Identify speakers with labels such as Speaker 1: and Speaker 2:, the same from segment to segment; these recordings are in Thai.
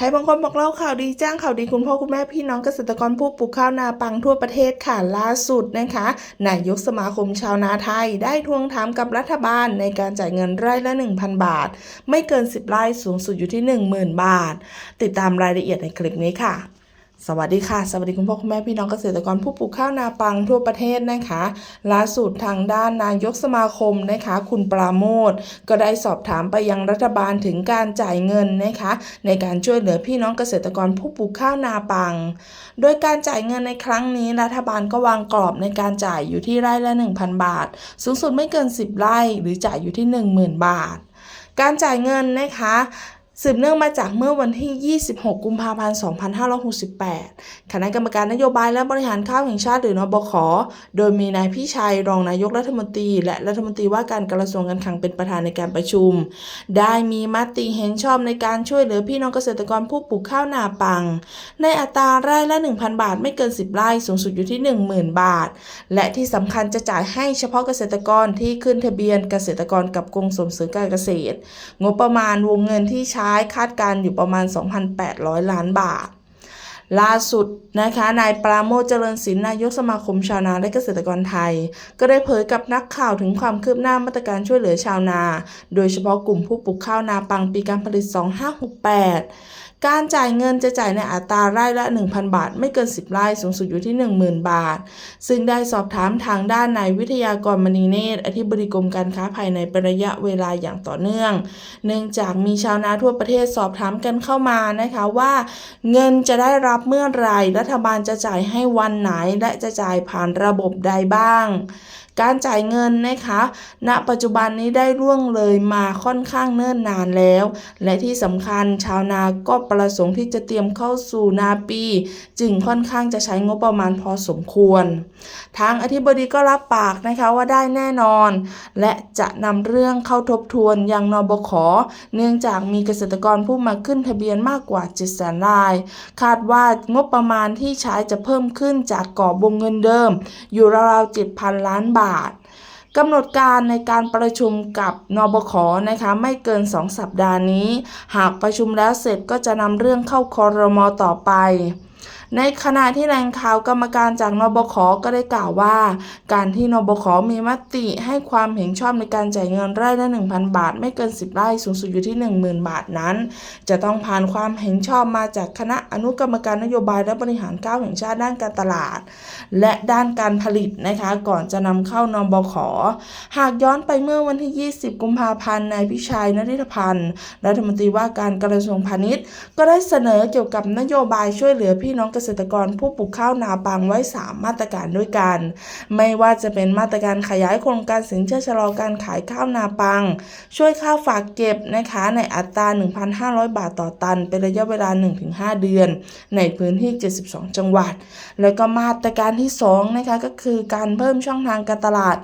Speaker 1: ไทยบางคนบอกเล่าข่าวดีจ้างข่าวดีคุณพ่อคุณแม่พี่น้องเกษตรกรผู้ปลูกข้าวนาปังทั่วประเทศค่ะล่าสุดนะคะนายกสมาคมชาวนาไทย ได้ทวงถามกับรัฐบาลในการจ่ายเงินไร่ละ 1,000 บาท ไม่เกิน 10 ไร่สูงสุดอยู่ที่ 10,000 บาท ติดตามรายละเอียดในคลิปนี้ค่ะ สวัสดีค่ะ สวัสดีคุณพ่อคุณแม่พี่น้องเกษตรกรผู้ปลูกข้าวนาปังทั่วประเทศนะคะล่าสุดทางด้านนายกสมาคมนะคะ คุณปราโมทก็ได้สอบถามไปยังรัฐบาลถึงการจ่ายเงินนะคะ ในการช่วยเหลือพี่น้องเกษตรกรผู้ปลูกข้าวนาปัง โดยการจ่ายเงินในครั้งนี้รัฐบาลก็วางกรอบในการจ่ายอยู่ที่ไร่ละ 1,000 บาท สูงสุดไม่เกิน 10 ไร่หรือจ่ายอยู่ที่ 10,000 บาท การจ่ายเงินนะคะ สืบเนื่องมาจากเมื่อวันที่ 26 กุมภาพันธ์ 2568 คณะกรรมการนโยบายและบริหารข้าวแห่งชาติหรือนบขโดยมีนายพี่ชัยรองนายกรัฐมนตรี และรัฐมนตรีว่าการกระทรวงการคลังเป็นประธานในการประชุม ได้มีมติเห็นชอบในการช่วยเหลือพี่น้องเกษตรกรผู้ปลูกข้าวนาปัง ในอัตราไร่ละ 1,000 บาทไม่เกิน 10 ไร่สูงสุดอยู่ที่ 10,000 บาท และที่สำคัญจะจ่ายให้เฉพาะเกษตรกรที่ขึ้นทะเบียนเกษตรกรกับกรมส่งเสริมการเกษตร งบประมาณวงเงินที่ใช้คาดการอยู่ประมาณ 2,800 ล้านบาท ล่าสุดนะคะนายปราโมชเจริญศิลป์นายกสมาคมชาวนาและเกษตรกรไทย ก็ได้เผยกับนักข่าวถึงความคืบหน้ามาตรการช่วยเหลือชาวนา โดยเฉพาะกลุ่มผู้ปลูกข้าวนาปังปีการผลิต 2568 การจ่ายเงินจะจ่ายในอัตราไร่ละ 1,000 บาท ไม่เกิน 10 ไร่สูงสุดอยู่ที่ 10,000 บาท ซึ่งได้สอบถามทางด้านนายวิทยากรมณีเนตรอธิบดีกรมการค้าภายในเป็นระยะเวลาอย่างต่อเนื่อง เนื่องจากมีชาวนาทั่วประเทศสอบถามกันเข้ามานะคะว่า เงินจะได้รับเมื่อไหร่รัฐบาลจะจ่ายให้วันไหนและจะจ่ายผ่านระบบใดบ้าง การจ่ายเงินนะคะ ณ ปัจจุบันนี้ได้ล่วงเลยมาค่อนข้างเนิ่นนานแล้ว และที่สำคัญชาวนาก็ประสงค์ที่จะเตรียมเข้าสู่นาปี จึงค่อนข้างจะใช้งบประมาณพอสมควร ทางอธิบดีก็รับปากนะคะว่าได้แน่นอน และจะนำเรื่องเข้าทบทวนยังนบข เนื่องจากมีเกษตรกรผู้มาขึ้นทะเบียนมากกว่า7แสนราย คาดว่างบประมาณที่ใช้จะเพิ่มขึ้นจากกรอบวงเงินเดิม อยู่ราวๆ7,000 ล้านบาท กำหนดการในการประชุมกับนบขนะคะไม่เกิน 2 สัปดาห์นี้ หากประชุมแล้วเสร็จก็จะนำเรื่องเข้าคอรมอต่อไป ในขณะที่แหล่งข่าวกรรมการจากนบขก็ได้กล่าวว่า การที่นบขมีมติให้ความเห็นชอบในการจ่ายเงินไร่ละ 1,000 บาท ไม่เกิน 10 ไร่สูงสุดอยู่ที่ 10,000 บาทนั้น จะต้องผ่านความเห็นชอบมาจากคณะอนุกรรมการนโยบายและบริหารข้าวแห่งชาติด้านการตลาด และด้านการผลิตนะคะก่อนจะนำเข้านบขหากย้อนไปเมื่อวันที่ 20 กุมภาพันธ์นายพิชัยนริธพันธ์รัฐมนตรีว่าการกระทรวงพาณิชย์ ก็ได้เสนอเกี่ยวกับนโยบายช่วยเหลือพี่น้องเกษตรกรผู้ปลูกข้าวนาปังไว้ 3 มาตรการด้วยกัน ไม่ว่าจะเป็นมาตรการขยายโครงการสินเชื่อชะลอการขายข้าวนาปัง ช่วยข้าวฝากเก็บนะคะในอัตรา 1,500 บาทต่อตัน เป็นระยะเวลา 1-5 เดือน ในพื้นที่ 72 จังหวัด แล้วก็มาตรการที่2นะคะก็คือการเพิ่มช่องทางการตลาด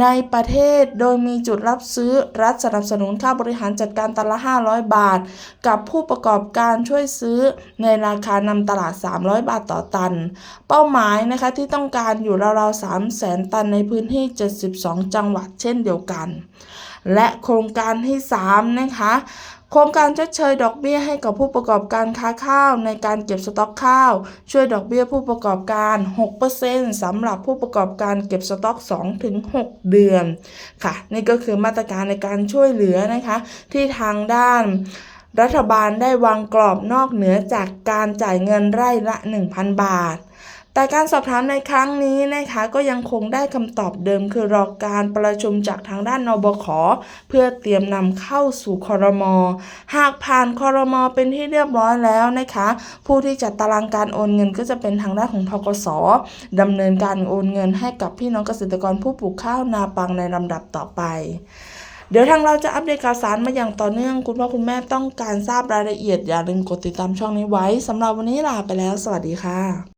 Speaker 1: ในประเทศโดยมีจุดรับซื้อรัฐสนับสนุนค่าบริหารจัดการตันละ 500 บาท กับผู้ประกอบการช่วยซื้อในราคานำตลาด300 บาทต่อตัน เป้าหมายนะคะที่ต้องการอยู่ราวๆ3แสนตันในพื้นที่ 72 จังหวัดเช่นเดียวกัน และโครงการที่ 3 นะคะโครงการชดเชยดอกเบี้ยให้กับผู้ประกอบการค้าข้าวในการเก็บสต็อกข้าว ช่วยดอกเบี้ยผู้ประกอบการ 6%สำหรับผู้ประกอบการเก็บสต็อก 2-6 เดือน ค่ะ นี่ก็คือมาตรการในการช่วยเหลือนะคะ ที่ทางด้าน รัฐบาลได้วางกรอบนอกเหนือจากการจ่ายเงินไร่ละ 1,000 บาท แต่การสอบถามในครั้งนี้นะคะก็ยังคงได้คำตอบเดิมคือรอการประชุมจากทางด้านนบขเพื่อเตรียมนำเข้าสู่คอรมอหากผ่านคอรมอเป็นที่เรียบร้อยแล้วนะคะ ผู้ที่จัดตารางการโอนเงินก็จะเป็นทางด้านของทกสดำเนินการโอนเงินให้กับพี่น้องเกษตรกรผู้ปลูกข้าวนาปังในลำดับต่อไป เดี๋ยวทางเราจะอัปเดตข่าวสารมาอย่างต่อเนื่อง คุณพ่อคุณแม่ต้องการทราบรายละเอียดอย่าลืมกดติดตามช่องนี้ไว้สำหรับวันนี้ลาไปแล้ว สวัสดีค่ะ